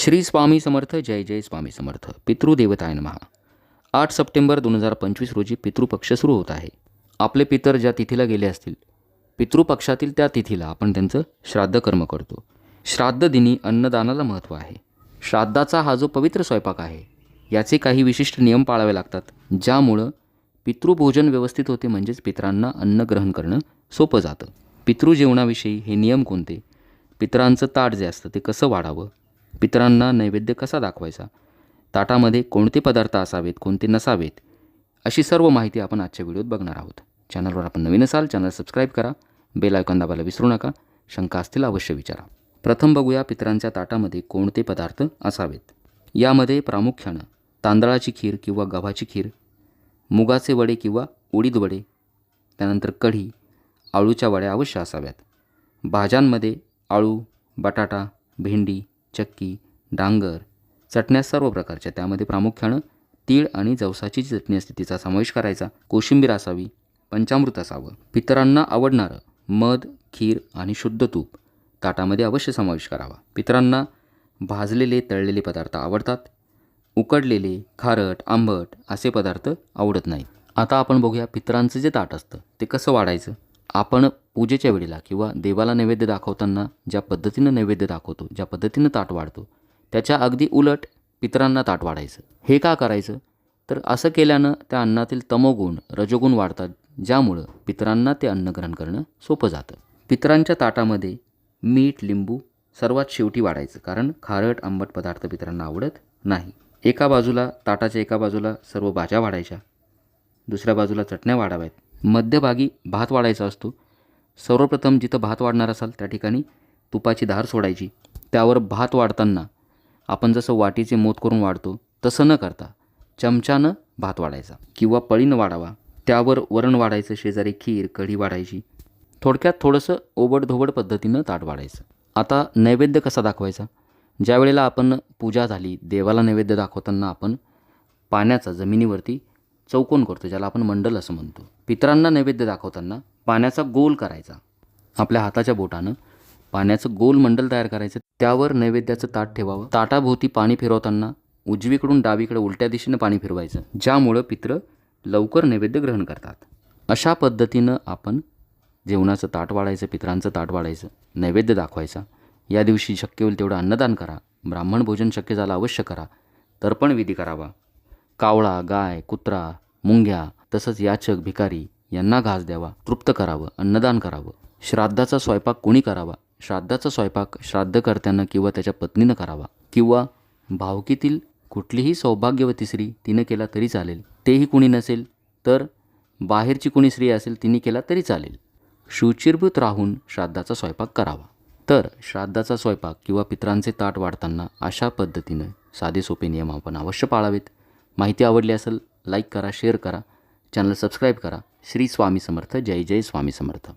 श्री स्वामी समर्थ जय जय स्वामी समर्थ. पितृदेवताय महा आठ सप्टेंबर दोन हजार पंचवीस रोजी पितृपक्ष सुरू होत आहे. आपले पितर ज्या तिथीला गेले असतील पितृपक्षातील त्या तिथीला आपण त्यांचं श्राद्ध कर्म करतो. श्राद्ध दिनी अन्नदानाला महत्त्व आहे. श्राद्धाचा हा जो पवित्र स्वयंपाक आहे याचे काही विशिष्ट नियम पाळावे लागतात ज्यामुळं पितृभोजन व्यवस्थित होते म्हणजेच पितरांना अन्न ग्रहण करणं सोपं जातं. पितृजेवणाविषयी हे नियम कोणते? पितरांचं ताट जे असतं ते कसं वाढावं? पितरांना नैवेद्य कसा दाखवायचा? ताटामध्ये कोणते पदार्थ असावेत कोणते नसावेत? अशी सर्व माहिती आपण आजच्या व्हिडिओत बघणार आहोत. चॅनलवर आपण नवीन असाल चॅनल सबस्क्राईब करा. बेल आयकॉन दाबायला विसरू नका. शंका असतील अवश्य विचारा. प्रथम बघूया पितरांच्या ताटामध्ये कोणते पदार्थ असावेत. यामध्ये प्रामुख्यानं तांदळाची खीर किंवा गव्हाची खीर मुगाचे वडे किंवा उडीद वडे त्यानंतर कढी आळूच्या वड्या अवश्य असाव्यात. भाज्यांमध्ये आळू बटाटा भेंडी चक्की डांगर चटण्या सर्व प्रकारच्या. त्यामध्ये प्रामुख्यानं तीळ आणि जवसाची जी चटणी असते. तिचा समावेश करायचा. कोशिंबीर असावी पंचामृत असावं. पितरांना आवडणारं मध खीर आणि शुद्ध तूप ताटामध्ये अवश्य समावेश करावा. पितरांना भाजलेले तळलेले पदार्थ आवडतात. उकडलेले खारट आंबट असे पदार्थ आवडत नाहीत. आता आपण बघूया पितरांचं जे ताट असतं ते कसं वाढायचं? आपण पूजेच्या वेळेला किंवा देवाला नैवेद्य दाखवताना ज्या पद्धतीनं नैवेद्य दाखवतो ज्या पद्धतीनं ताट वाढतो त्याच्या अगदी उलट पितरांना ताट वाढायचं. हे का करायचं? तर असं केल्यानं त्या अन्नातील तमोगुण रजोगुण वाढतात ज्यामुळं पितरांना ते अन्न ग्रहण करणं सोपं जातं. पितरांच्या ताटामध्ये मीठ लिंबू सर्वात शेवटी वाढायचं कारण खारट आंबट पदार्थ पितरांना आवडत नाही. एका बाजूला ताटाच्या एका बाजूला सर्व भाज्या वाढायच्या दुसऱ्या बाजूला चटण्या वाढाव्यात. मध्यभागी भात वाढायचा असतो. सर्वप्रथम जिथं भात वाढणार असाल त्या ठिकाणी तुपाची धार सोडायची. त्यावर भात वाढताना आपण जसं वाटीचे मोत करून वाढतो तसं न करता चमच्यानं भात वाढायचा किंवा पळीनं वाढावा. त्यावर वरण वाढायचं शेजारी खीर कढी वाढायची. थोडक्यात थोडंसं ओबडधोबड पद्धतीनं ताट वाढायचं. आता नैवेद्य कसा दाखवायचा? ज्या वेळेला आपण पूजा झाली देवाला नैवेद्य दाखवताना आपण पाण्याचा जमिनीवरती चौकोन करतो ज्याला आपण मंडल असं म्हणतो. पितरांना नैवेद्य दाखवताना पाण्याचा गोल करायचा. आपल्या हाताच्या बोटानं पाण्याचं गोल मंडल तयार करायचं. त्यावर नैवेद्याचं ताट ठेवावं. ताटाभोवती पाणी फिरवताना उजवीकडून डावीकडे उलट्या दिशेनं पाणी फिरवायचं. ज्यामुळं पित्र लवकर नैवेद्य ग्रहण करतात. अशा पद्धतीनं आपण जेवणाचं ताट वाढायचं पितरांचं ताट वाढायचं नैवेद्य दाखवायचा. या दिवशी शक्य होईल तेवढं अन्नदान करा. ब्राह्मण भोजन शक्य झालं अवश्य करा. तर्पण विधी करावा. कावळा गाय कुत्रा मुंग्या तसंच याचक भिकारी यांना घास द्यावा तृप्त करावं अन्नदान करावं. श्राद्धाचा स्वयंपाक कोणी करावा? श्राद्धाचा स्वयंपाक श्राद्धकर्त्यानं किंवा त्याच्या पत्नीनं करावा? किंवा भावकीतील कुठलीही सौभाग्यवती स्त्री तिनं केला तरी चालेल तेही कुणी नसेल तर बाहेरची कुणी स्त्री असेल तिने केला तरी चालेल. शुचिरभूत राहून श्राद्धाचा स्वयंपाक करावा. तर श्राद्धाचा स्वयंपाक किंवा पित्रांचे ताट वाढताना अशा पद्धतीनं साधे सोपे नियम आपण अवश्य पाळावेत. माहिती आवडली असेल लाईक करा शेअर करा. चॅनल सबस्क्राईब करा. श्री स्वामी समर्थ. जय जय स्वामी समर्थ.